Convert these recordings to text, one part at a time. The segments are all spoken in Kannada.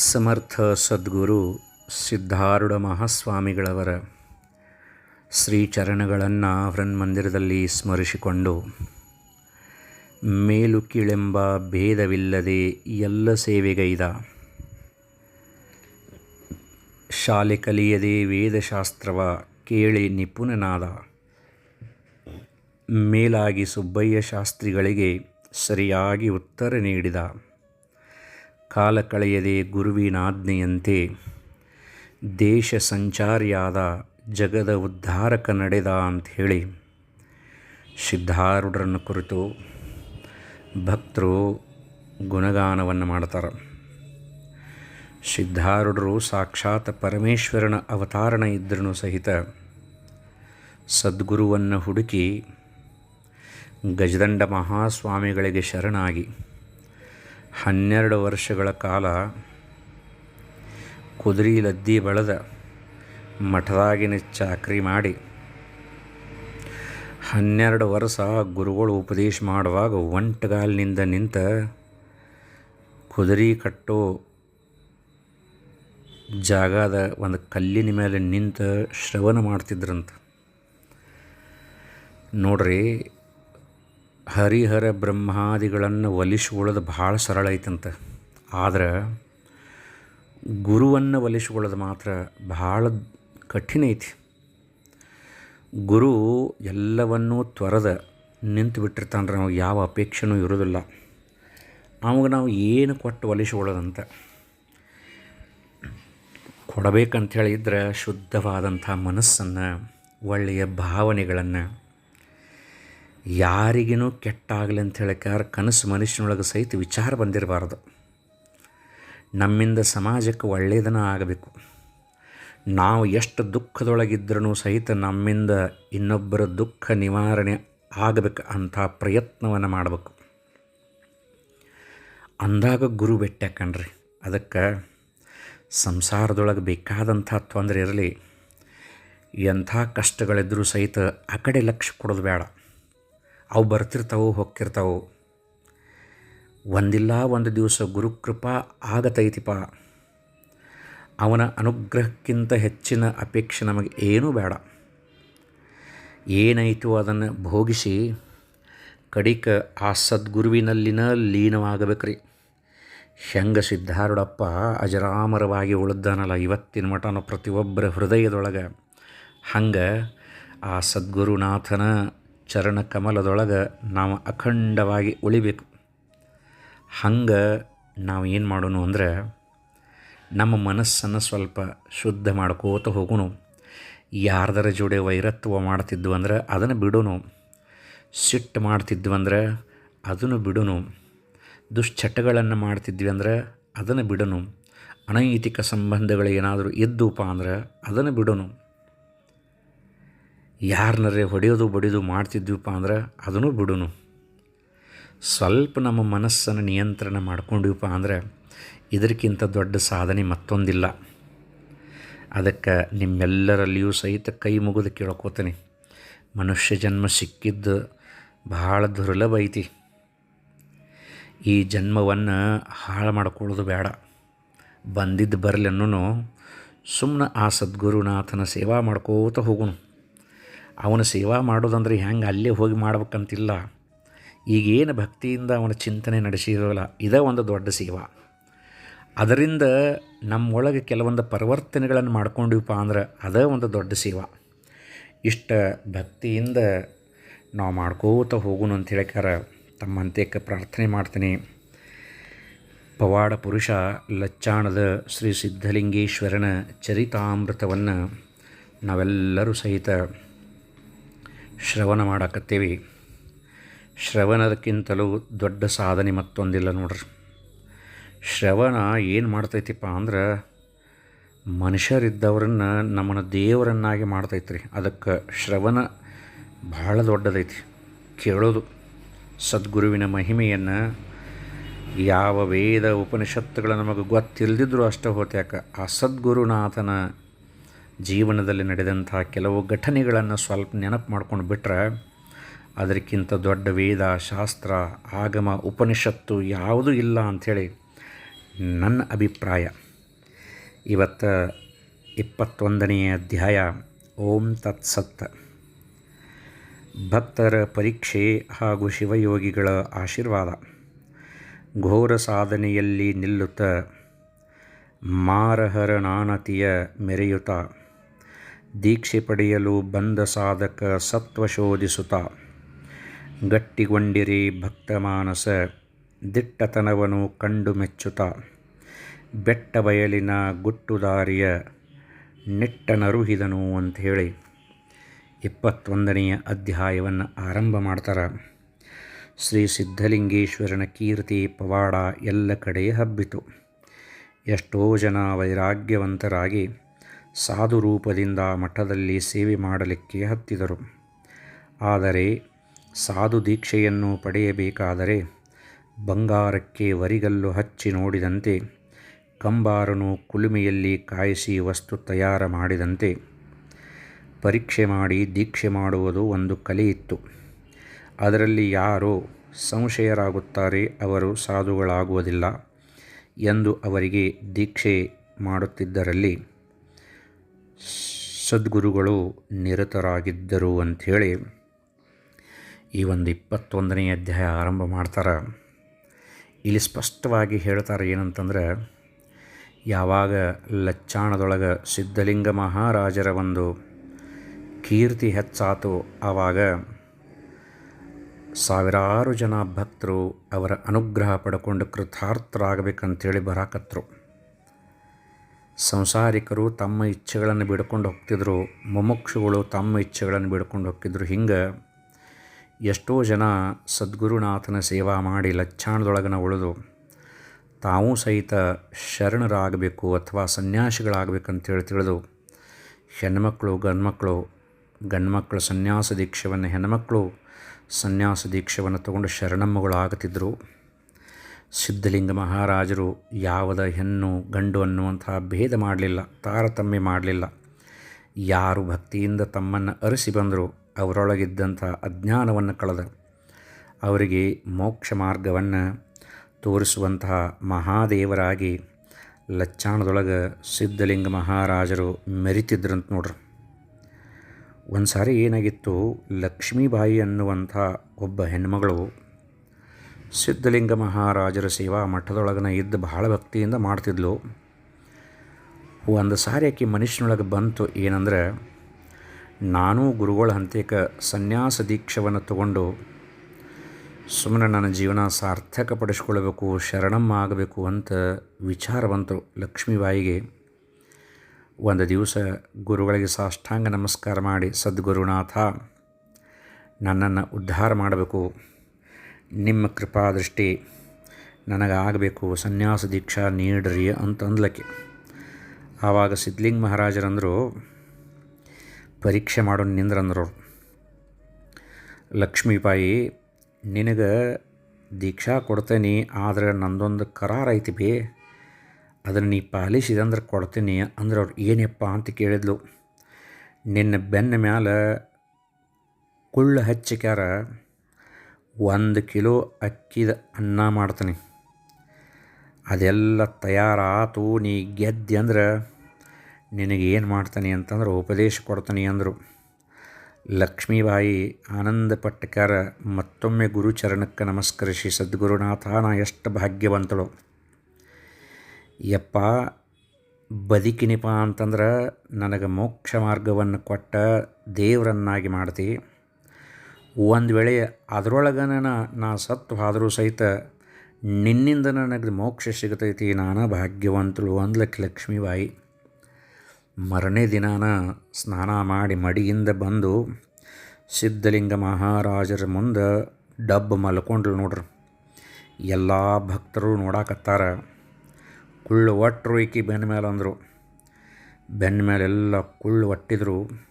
ಸಮರ್ಥ ಸದ್ಗುರು ಸಿದ್ಧಾರೂಢ ಮಹಾಸ್ವಾಮಿಗಳವರ ಶ್ರೀಚರಣಗಳನ್ನು ಹೃನ್ಮಂದಿರದಲ್ಲಿ ಸ್ಮರಿಸಿಕೊಂಡು, ಮೇಲು ಕೀಳೆಂಬ ಭೇದವಿಲ್ಲದೆ ಎಲ್ಲ ಸೇವೆಗೈದ. ಶಾಲೆ ಕಲಿಯದೆ ವೇದಶಾಸ್ತ್ರವ ಕೇಳಿ ನಿಪುಣನಾದ. ಮೇಲಾಗಿ ಸುಬ್ಬಯ್ಯ ಶಾಸ್ತ್ರಿಗಳಿಗೆ ಸರಿಯಾಗಿ ಉತ್ತರ ನೀಡಿದ. ಕಾಲ ಕಳೆಯದೆ ಗುರುವಿನಾಜ್ಞೆಯಂತೆ ದೇಶ ಸಂಚಾರಿಯಾದ ಜಗದ ಉದ್ಧಾರಕ ನಡೆದ ಹೇಳಿ ಸಿದ್ಧಾರೂಢರನ್ನು ಕುರಿತು ಭಕ್ತರು ಗುಣಗಾನವನ್ನು ಮಾಡ್ತಾರೆ. ಸಿದ್ಧಾರೂಢರು ಸಾಕ್ಷಾತ್ ಪರಮೇಶ್ವರನ ಅವತಾರಣ ಇದ್ದರೂ ಸಹಿತ ಸದ್ಗುರುವನ್ನು ಹುಡುಕಿ ಗಜದಂಡ ಮಹಾಸ್ವಾಮಿಗಳಿಗೆ ಶರಣಾಗಿ ಹನ್ನೆರಡು ವರ್ಷಗಳ ಕಾಲ ಕುದುರೆ ಲದ್ದಿ ಬಳದ ಮಠದಾಗಿನ ಚಾಕ್ರಿ ಮಾಡಿ ಹನ್ನೆರಡು ವರ್ಷ ಗುರುಗಳು ಉಪದೇಶ ಮಾಡುವಾಗ ಒಂಟಗಾಲಿನಿಂದ ನಿಂತ ಕುದುರೆ ಕಟ್ಟೋ ಜಾಗದ ಒಂದು ಕಲ್ಲಿನ ಮೇಲೆ ನಿಂತ ಶ್ರವಣ ಮಾಡ್ತಿದ್ರಂತ. ನೋಡ್ರಿ ಹರಿಹರ ಬ್ರಹ್ಮಾದಿಗಳನ್ನು ಒಲಿಸಿಕೊಳ್ಳೋದು ಭಾಳ ಸರಳ ಐತಂತ. ಆದ್ರೆ ಗುರುವನ್ನು ಒಲಿಸಿಕೊಳ್ಳೋದು ಮಾತ್ರ ಭಾಳ ಕಠಿಣ ಐತಿ. ಗುರು ಎಲ್ಲವನ್ನೂ ತ್ವರದ ನಿಂತು ಬಿಟ್ಟಿರ್ತಾನೆ ನಾವು ಯಾವ ಅಪೇಕ್ಷೆನೂ ಇರೋದಿಲ್ಲ. ಅವಾಗ ನಾವು ಏನು ಕೊಟ್ಟು ಒಲಿಸಿಕೊಳ್ಳೋದಂತ ಕೊಡಬೇಕಂಥೇಳಿ ಹೇಳಿದ್ರೆ ಶುದ್ಧವಾದಂಥ ಮನಸ್ಸನ್ನು, ಒಳ್ಳೆಯ ಭಾವನೆಗಳನ್ನು ಯಾರಿಗೇನೂ ಕೆಟ್ಟಾಗಲಿ ಅಂತ ಹೇಳಕ್ಕಾರ ಕನಸು ಮನುಷ್ಯನೊಳಗೆ ಸಹಿತ ವಿಚಾರ ಬಂದಿರಬಾರ್ದು. ನಮ್ಮಿಂದ ಸಮಾಜಕ್ಕೆ ಒಳ್ಳೆಯದನ್ನು ಆಗಬೇಕು. ನಾವು ಎಷ್ಟು ದುಃಖದೊಳಗಿದ್ರೂ ಸಹಿತ ನಮ್ಮಿಂದ ಇನ್ನೊಬ್ಬರ ದುಃಖ ನಿವಾರಣೆ ಆಗಬೇಕು ಅಂಥ ಪ್ರಯತ್ನವನ್ನು ಮಾಡಬೇಕು. ಅಂದಾಗ ಗುರು ಕಣ್ರಿ, ಅದಕ್ಕೆ ಸಂಸಾರದೊಳಗೆ ಬೇಕಾದಂಥ ತೊಂದರೆ ಇರಲಿ, ಎಂಥ ಕಷ್ಟಗಳಿದ್ದರೂ ಸಹಿತ ಆ ಕಡೆ ಲಕ್ಷ್ಯ ಕೊಡೋದು ಬೇಡ. ಅವು ಬರ್ತಿರ್ತಾವೆ ಹೊಕ್ಕಿರ್ತಾವೆ. ಒಂದಿಲ್ಲ ಒಂದು ದಿವಸ ಗುರುಕೃಪಾ ಆಗತೈತಿಪ. ಅವನ ಅನುಗ್ರಹಕ್ಕಿಂತ ಹೆಚ್ಚಿನ ಅಪೇಕ್ಷೆ ನಮಗೆ ಏನೂ ಬೇಡ. ಏನಾಯಿತು ಅದನ್ನು ಭೋಗಿಸಿ, ಕಡಿಕ ಆ ಸದ್ಗುರುವಿನಲ್ಲಿನ ಲೀನವಾಗಬೇಕ್ರಿ. ಹೆಂಗ ಸಿದ್ಧಾರೂಢಪ್ಪ ಅಜರಾಮರವಾಗಿ ಉಳಿದಾನಲ್ಲ ಇವತ್ತಿನ ಮಠನ ಪ್ರತಿಯೊಬ್ಬರ ಹೃದಯದೊಳಗೆ. ಹಂಗೆ ಆ ಸದ್ಗುರುನಾಥನ ಚರಣ ಕಮಲದೊಳಗೆ ನಾವು ಅಖಂಡವಾಗಿ ಉಳಿಬೇಕು. ಹಂಗೆ ನಾವು ಏನು ಮಾಡೋಣ ಅಂದರೆ ನಮ್ಮ ಮನಸ್ಸನ್ನು ಸ್ವಲ್ಪ ಶುದ್ಧ ಮಾಡ್ಕೋತ ಹೋಗೋಣ ಯಾರ್ದರ ಜೋಡೆ ವೈರತ್ವ ಮಾಡ್ತಿದ್ವು ಅಂದ್ರೆ ಅದನ್ನು ಬಿಡೋನು. ಸಿಟ್ಟು ಮಾಡ್ತಿದ್ವಿ ಅಂದ್ರೆ ಅದನ್ನು ಬಿಡೋನು. ದುಶ್ಚಟಗಳನ್ನು ಮಾಡ್ತಿದ್ವಿ ಅಂದ್ರೆ ಅದನ್ನು ಬಿಡೋನು. ಅನೈತಿಕ ಸಂಬಂಧಗಳು ಏನಾದರೂ ಇದ್ದುಪ್ಪ ಅಂದ್ರೆ ಅದನ್ನು ಬಿಡೋನು. ಯಾರನ್ನರೇ ಹೊಡೆಯೋದು ಬಡಿಯೋದು ಮಾಡ್ತಿದ್ವಿಪ್ಪ ಅಂದ್ರೆ ಅದನ್ನು ಬಿಡೋನು. ಸ್ವಲ್ಪ ನಮ್ಮ ಮನಸ್ಸನ್ನು ನಿಯಂತ್ರಣ ಮಾಡ್ಕೊಂಡಿವಪ್ಪ ಅಂದ್ರೆ ಇದಕ್ಕಿಂತ ದೊಡ್ಡ ಸಾಧನೆ ಮತ್ತೊಂದಿಲ್ಲ. ಅದಕ್ಕೆ ನಿಮ್ಮೆಲ್ಲರಲ್ಲಿಯೂ ಸಹಿತ ಕೈ ಮುಗಿದು ಕೇಳ್ಕೋತೀನಿ. ಮನುಷ್ಯ ಜನ್ಮ ಸಿಕ್ಕಿದ್ದು ಭಾಳ ದುರ್ಲಭ ಐತಿ. ಈ ಜನ್ಮವನ್ನು ಹಾಳು ಮಾಡ್ಕೊಳ್ಳೋದು ಬೇಡ. ಬಂದಿದ್ದು ಬರಲಿ ಅನ್ನೋನು ಸುಮ್ಮನೆ ಆ ಸದ್ಗುರುನಾಥನ ಸೇವಾ ಮಾಡ್ಕೋತ ಹೋಗೋಣ ಅವನ ಸೇವಾ ಮಾಡೋದಂದ್ರೆ ಹೆಂಗೆ ಅಲ್ಲೇ ಹೋಗಿ ಮಾಡ್ಬೇಕಂತಿಲ್ಲ. ಈಗೇನು ಭಕ್ತಿಯಿಂದ ಅವನ ಚಿಂತನೆ ನಡೆಸಿರೋಲ್ಲ, ಇದೇ ಒಂದು ದೊಡ್ಡ ಸೇವಾ. ಅದರಿಂದ ನಮ್ಮೊಳಗೆ ಕೆಲವೊಂದು ಪರಿವರ್ತನೆಗಳನ್ನು ಮಾಡ್ಕೊಂಡಿವಪ್ಪ ಅಂದ್ರೆ ಅದೇ ಒಂದು ದೊಡ್ಡ ಸೇವಾ. ಇಷ್ಟ ಭಕ್ತಿಯಿಂದ ನಾವು ಮಾಡ್ಕೋತ ಹೋಗೋಣ ಅಂತ ಹೇಳ್ಕಾರ ತಮ್ಮ ಅಂತ್ಯಕ್ಕೆ ಪ್ರಾರ್ಥನೆ ಮಾಡ್ತೀನಿ. ಪವಾಡ ಪುರುಷ ಲಚ್ಚಾಣದ ಶ್ರೀ ಸಿದ್ಧಲಿಂಗೇಶ್ವರನ ಚರಿತಾಮೃತವನ್ನು ನಾವೆಲ್ಲರೂ ಸಹಿತ ಶ್ರವಣ ಮಾಡಕತ್ತೀವಿ. ಶ್ರವಣದಕ್ಕಿಂತಲೂ ದೊಡ್ಡ ಸಾಧನೆ ಮತ್ತೊಂದಿಲ್ಲ ನೋಡ್ರಿ. ಶ್ರವಣ ಏನು ಮಾಡ್ತೈತಿಪ್ಪ ಅಂದ್ರೆ ಮನುಷ್ಯರಿದ್ದವ್ರನ್ನ ನಮ್ಮನ್ನು ದೇವರನ್ನಾಗಿ ಮಾಡ್ತೈತ್ರಿ. ಅದಕ್ಕೆ ಶ್ರವಣ ಭಾಳ ದೊಡ್ಡದೈತಿ. ಕೇಳೋದು. ಸದ್ಗುರುವಿನ ಮಹಿಮೆಯನ್ನು ಯಾವ ವೇದ ಉಪನಿಷತ್ತುಗಳು ನಮಗೆ ಗೊತ್ತಿಲ್ಲದಿದ್ದರೂ ಅಷ್ಟೇ ಹೋತ್ಯಾಕ. ಆ ಸದ್ಗುರುನಾಥನ ಜೀವನದಲ್ಲಿ ನಡೆದಂಥ ಕೆಲವು ಘಟನೆಗಳನ್ನು ಸ್ವಲ್ಪ ನೆನಪು ಮಾಡ್ಕೊಂಡು ಬಿಟ್ಟರೆ ಅದಕ್ಕಿಂತ ದೊಡ್ಡ ವೇದ, ಶಾಸ್ತ್ರ, ಆಗಮ, ಉಪನಿಷತ್ತು ಯಾವುದೂ ಇಲ್ಲ ಅಂಥೇಳಿ ನನ್ನ ಅಭಿಪ್ರಾಯ. ಇವತ್ತು ಇಪ್ಪತ್ತೊಂದನೆಯ ಅಧ್ಯಾಯ ಓಂ ತತ್ಸತ್ ಭಕ್ತರ ಪರೀಕ್ಷೆ ಹಾಗೂ ಶಿವಯೋಗಿಗಳ ಆಶೀರ್ವಾದ. ಘೋರ ಸಾಧನೆಯಲ್ಲಿ ನಿಲ್ಲುತ್ತ ಮಾರಹರ ನಾನತಿಯ ಮೆರೆಯುತ್ತ. ದೀಕ್ಷೆ ಪಡೆಯಲು ಬಂದ ಸಾಧಕ ಸತ್ವ ಶೋಧಿಸುತ್ತ, ಗಟ್ಟಿಗೊಂಡಿರಿ ಭಕ್ತ ಮಾನಸ ದಿಟ್ಟತನವನ್ನು ಕಂಡು ಮೆಚ್ಚುತ್ತ, ಬೆಟ್ಟ ಬಯಲಿನ ಗುಟ್ಟುದಾರಿಯ ಅಂತ ಅಂಥೇಳಿ ಇಪ್ಪತ್ತೊಂದನೆಯ ಅಧ್ಯಾಯವನ್ನು ಆರಂಭ ಮಾಡ್ತಾರೆ. ಶ್ರೀ ಸಿದ್ಧಲಿಂಗೇಶ್ವರನ ಕೀರ್ತಿ ಪವಾಡ ಎಲ್ಲ ಕಡೆ ಹಬ್ಬಿತು. ಎಷ್ಟೋ ಜನ ವೈರಾಗ್ಯವಂತರಾಗಿ ಸಾಧು ರೂಪದಿಂದ ಮಠದಲ್ಲಿ ಸೇವೆ ಮಾಡಲಿಕ್ಕೆ ಹತ್ತಿದರು. ಆದರೆ ಸಾಧು ದೀಕ್ಷೆಯನ್ನು ಪಡೆಯಬೇಕಾದರೆ ಬಂಗಾರಕ್ಕೆ ವರಿಗಲ್ಲು ಹಚ್ಚಿ ನೋಡಿದಂತೆ, ಕಂಬಾರನು ಕುಲುಮೆಯಲ್ಲಿ ಕಾಯಿಸಿ ವಸ್ತು ತಯಾರ ಮಾಡಿದಂತೆ ಪರೀಕ್ಷೆ ಮಾಡಿ ದೀಕ್ಷೆ ಮಾಡುವುದು ಒಂದು ಕಲೆಯಿತ್ತು ಅದರಲ್ಲಿ ಯಾರೋ ಸಂಶಯರಾಗುತ್ತಾರೆ, ಅವರು ಸಾಧುಗಳಾಗುವುದಿಲ್ಲ ಎಂದು ಅವರಿಗೆ ದೀಕ್ಷೆ ಮಾಡುತ್ತಿದ್ದರಲ್ಲಿ ಸದ್ಗುರುಗಳು ನಿರತರಾಗಿದ್ದರು ಅಂಥೇಳಿ ಈ ಒಂದು ಇಪ್ಪತ್ತೊಂದನೇ ಅಧ್ಯಾಯ ಆರಂಭ ಮಾಡ್ತಾರೆ. ಇಲ್ಲಿ ಸ್ಪಷ್ಟವಾಗಿ ಹೇಳ್ತಾರೆ ಏನಂತಂದ್ರೆ, ಯಾವಾಗ ಲಚ್ಚಾಣದೊಳಗೆ ಸಿದ್ಧಲಿಂಗ ಮಹಾರಾಜರ ಒಂದು ಕೀರ್ತಿ ಹೆಚ್ಚಾತು, ಆವಾಗ ಸಾವಿರಾರು ಜನ ಭಕ್ತರು ಅವರ ಅನುಗ್ರಹ ಪಡ್ಕೊಂಡು ಕೃತಾರ್ಥರಾಗಬೇಕಂತೇಳಿ ಬರಾಕತ್ರು. ಸಂಸಾರಿಕರು ತಮ್ಮ ಇಚ್ಛೆಗಳನ್ನು ಬಿಡ್ಕೊಂಡು ಹೋಗ್ತಿದ್ರು, ಮುಮುಕ್ಷುಗಳು ತಮ್ಮ ಇಚ್ಛೆಗಳನ್ನು ಬಿಡ್ಕೊಂಡು ಹೋಗ್ತಿದ್ರು. ಹಿಂಗೆ ಎಷ್ಟೋ ಜನ ಸದ್ಗುರುನಾಥನ ಸೇವಾ ಮಾಡಿ ಲಚ್ಚಾಣದೊಳಗನ ಉಳಿದು ತಾವೂ ಸಹಿತ ಶರಣರಾಗಬೇಕು ಅಥವಾ ಸನ್ಯಾಸಿಗಳಾಗಬೇಕಂತೇಳಿ ತಿಳಿದು ಹೆಣ್ಮಕ್ಳು ಗಂಡ್ಮಕ್ಕಳು ಗಂಡ್ಮಕ್ಕಳು ಸನ್ಯಾಸ ದೀಕ್ಷೆಯನ್ನು ಹೆಣ್ಮಕ್ಕಳು ಸನ್ಯಾಸ ದೀಕ್ಷೆಯನ್ನು ತಗೊಂಡು ಶರಣಮ್ಮಗಳಾಗುತ್ತಿದ್ದರು ಸಿದ್ಧಲಿಂಗ ಮಹಾರಾಜರು ಯಾವದ ಹೆಣ್ಣು ಗಂಡು ಅನ್ನುವಂತಹ ಭೇದ ಮಾಡಲಿಲ್ಲ, ತಾರತಮ್ಯ ಮಾಡಲಿಲ್ಲ. ಯಾರು ಭಕ್ತಿಯಿಂದ ತಮ್ಮನ್ನು ಅರಿಸಿ ಬಂದರು ಅವರೊಳಗಿದ್ದಂಥ ಅಜ್ಞಾನವನ್ನು ಕಳೆದ. ಅವರಿಗೆ ಮೋಕ್ಷ ಮಾರ್ಗವನ್ನು ತೋರಿಸುವಂತಹ ಮಹಾದೇವರಾಗಿ ಲಚ್ಚಾಣದೊಳಗೆ ಸಿದ್ಧಲಿಂಗ ಮಹಾರಾಜರು ಮೆರಿತಿದ್ರಂತ ನೋಡ್ರಿ. ಒಂದು ಸಾರಿ ಏನಾಗಿತ್ತು, ಲಕ್ಷ್ಮೀಬಾಯಿ ಅನ್ನುವಂಥ ಒಬ್ಬ ಹೆಣ್ಮಗಳು ಸಿದ್ಧಲಿಂಗ ಮಹಾರಾಜರ ಸೇವಾ ಮಠದೊಳಗನ ಇದ್ದು ಬಹಳ ಭಕ್ತಿಯಿಂದ ಮಾಡ್ತಿದ್ಲು. ಒಂದು ಸಾರಿ ಆಕೆ ಮನುಷ್ಯನೊಳಗೆ ಬಂತು ಏನಂದ್ರೆ, ನಾನು ಗುರುಗಳ ಹಂತೇಕ ಸನ್ಯಾಸ ದೀಕ್ಷವನ್ನು ತಗೊಂಡು ಸುಮ್ಮನೆ ನನ್ನ ಜೀವನ ಸಾರ್ಥಕಪಡಿಸ್ಕೊಳ್ಬೇಕು ಶರಣಮ್ಮ ಆಗಬೇಕು ಅಂತ ವಿಚಾರ ಬಂತು ಲಕ್ಷ್ಮೀಬಾಯಿಗೆ. ಒಂದು ದಿವಸ ಗುರುಗಳಿಗೆ ಸಾಷ್ಟಾಂಗ ನಮಸ್ಕಾರ ಮಾಡಿ, ಸದ್ಗುರುನಾಥ, ನನ್ನನ್ನು ಉದ್ಧಾರ ಮಾಡಬೇಕು. ನಿಮ್ಮ ಕೃಪಾದೃಷ್ಟಿ ನನಗಾಗಬೇಕು, ಸನ್ಯಾಸ ದೀಕ್ಷಾ ನೀಡ್ರಿ ಅಂತ ಅಂದ್ಲಕ್ಕೆ. ಆವಾಗ ಸಿದ್ಧಲಿಂಗ ಮಹಾರಾಜರಂದರು, ಪರೀಕ್ಷೆ ಮಾಡೋಣ ನಿಂದ್ರಂದ್ರು. ಲಕ್ಷ್ಮೀಬಾಯಿ ನಿನಗೆ ದೀಕ್ಷಾ ಕೊಡ್ತೇನೆ, ಆದರೆ ನಂದೊಂದು ಕರಾರ ಐತಿ ಬೇ, ಅದನ್ನು ನೀ ಪಾಲಿಸಿದಂದ್ರೆ ಕೊಡ್ತೀನಿ ಅಂದ್ರೆ ಅವ್ರು. ಏನಪ್ಪ ಅಂತ ಕೇಳಿದ್ಲು. ನಿನ್ನ ಬೆನ್ನ ಮ್ಯಾಲ ಕುಳ್ಳು ಹಚ್ಚಿಕ್ಯಾರ ಒಂದು ಕಿಲೋ ಅಕ್ಕಿದ ಅನ್ನ ಮಾಡ್ತೀನಿ. ಅದೆಲ್ಲ ತಯಾರಾತು, ನೀ ಗೆದ್ದಿ ಅಂದ್ರೆ ನಿನಗೆ ಏನು ಮಾಡ್ತಾನೆ ಅಂತಂದ್ರೆ ಉಪದೇಶ ಕೊಡ್ತಾನೆ ಅಂದರು. ಲಕ್ಷ್ಮೀಬಾಯಿ ಆನಂದ ಪಟ್ಟಕಾರ ಮತ್ತೊಮ್ಮೆ ಗುರುಚರಣಕ್ಕೆ ನಮಸ್ಕರಿಸಿ ಸದ್ಗುರುನಾಥ ನಾ ಎಷ್ಟು ಭಾಗ್ಯವಂತಳು. ಯಪ್ಪ, ಬದುಕಿನಿಪ ಅಂತಂದ್ರೆ ನನಗೆ ಮೋಕ್ಷ ಮಾರ್ಗವನ್ನು ಕೊಟ್ಟ ದೇವರನ್ನಾಗಿ ಮಾಡ್ತಿ. ಒಂದು ವೇಳೆ ಅದರೊಳಗನ ನಾ ಸತ್ತು ಆದರೂ ಸಹಿತ ನಿನ್ನಿಂದ ನನಗೆ ಮೋಕ್ಷ ಸಿಗತೈತಿ, ನಾನು ಭಾಗ್ಯವಂತಳು ಅಂದ್ಲಕ್ಕೆ ಲಕ್ಷ್ಮೀಬಾಯಿ ಮರನೇ ದಿನಾನ ಸ್ನಾನ ಮಾಡಿ ಮಡಿಯಿಂದ ಬಂದು ಸಿದ್ಧಲಿಂಗ ಮಹಾರಾಜರ ಮುಂದೆ ಡಬ್ಬ ಮಲ್ಕೊಂಡ್ರು ನೋಡ್ರಿ. ಎಲ್ಲ ಭಕ್ತರು ನೋಡಾಕತ್ತಾರ. ಕುಳ್ಳು ಒಟ್ಟರು ಈಕಿ ಬೆನ್ನ ಮೇಲೆ ಅಂದರು. ಬೆನ್ನ ಮೇಲೆಲ್ಲ ಕುಳ್ಳು ಒಟ್ಟಿದ್ರು.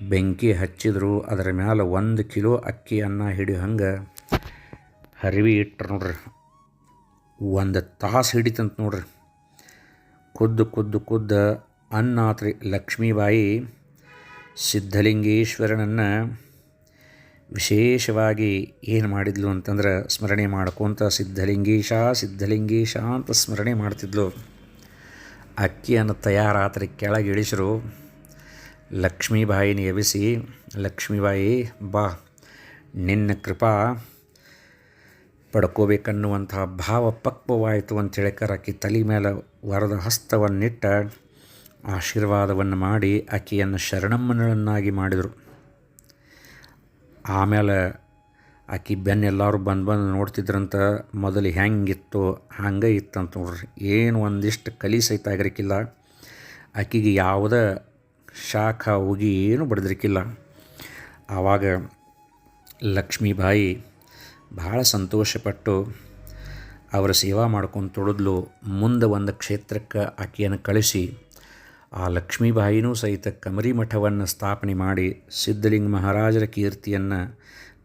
ಬೆಂಕಿ ಹಚ್ಚಿದ್ರು, ಅದರ ಮ್ಯಾಲೆ ಒಂದು ಕಿಲೋ ಅಕ್ಕಿ ಅನ್ನ ಹಿಡಿಯೋ ಹಂಗೆ ಹರಿವಿ ಇಟ್ಟರು ನೋಡ್ರಿ. ಒಂದು ತಾಸು ಹಿಡಿತಂತ ನೋಡ್ರಿ. ಕುದ್ದು ಕುದ್ದು ಖುದ್ದ ಅನ್ನಾತ್ರಿ ಲಕ್ಷ್ಮೀಬಾಯಿ ಸಿದ್ಧಲಿಂಗೇಶ್ವರನನ್ನು ವಿಶೇಷವಾಗಿ ಏನು ಮಾಡಿದ್ಲು ಅಂತಂದ್ರೆ ಸ್ಮರಣೆ ಮಾಡ್ಕೊತ ಸಿದ್ಧಲಿಂಗೇಶ ಸಿದ್ಧಲಿಂಗೇಶ ಅಂತ ಸ್ಮರಣೆ ಮಾಡ್ತಿದ್ಲು. ಅಕ್ಕಿಯನ್ನು ತಯಾರಾತ್ರಿ ಕೆಳಗೆ ಇಳಿಸಿರು. ಲಕ್ಷ್ಮೀಬಾಯಿನ ಎಬ್ಬಿಸಿ, ಲಕ್ಷ್ಮೀಬಾಯಿ, ಬಾ, ನಿನ್ನ ಕೃಪಾ ಪಡ್ಕೋಬೇಕನ್ನುವಂತಹ ಭಾವ ಪಕ್ವವಾಯಿತು ಅಂತೇಳಿಕರ ಕರಾಕಿ ತಲೆ ಮೇಲೆ ವರದ ಹಸ್ತವನ್ನಿಟ್ಟ ಆಶೀರ್ವಾದವನ್ನು ಮಾಡಿ ಆಕೆಯನ್ನು ಶರಣಮ್ಮನನ್ನಾಗಿ ಮಾಡಿದರು. ಆಮೇಲೆ ಆಕೆ ಬೆನ್ನೆಲ್ಲರೂ ಬಂದು ಬಂದು ನೋಡ್ತಿದ್ರಂತ ಮೊದಲು ಹೆಂಗಿತ್ತು ಹಂಗೆ ಇತ್ತಂತ ನೋಡ್ರಿ. ಏನು ಒಂದಿಷ್ಟು ಕಲಿ ಸಹಿತ ಆಗಿರಕ್ಕಿಲ್ಲ ಆಕೆಗೆ ಯಾವುದೇ ಶಾಖ ಹೋಗಿ ಏನೂ ಬಡದ್ರಿಕ್ಕಿಲ್ಲ ಆವಾಗ ಲಕ್ಷ್ಮೀಬಾಯಿ ಭಾಳ ಸಂತೋಷಪಟ್ಟು ಅವರ ಸೇವಾ ಮಾಡ್ಕೊಂಡು ತೊಡದ್ಲು ಮುಂದೆ ಒಂದು ಕ್ಷೇತ್ರಕ್ಕೆ ಆಕೆಯನ್ನು ಕಳಿಸಿ ಆ ಲಕ್ಷ್ಮೀಬಾಯಿನೂ ಸಹಿತ ಕಮರಿ ಮಠವನ್ನು ಸ್ಥಾಪನೆ ಮಾಡಿ ಸಿದ್ಧಲಿಂಗ ಮಹಾರಾಜರ ಕೀರ್ತಿಯನ್ನು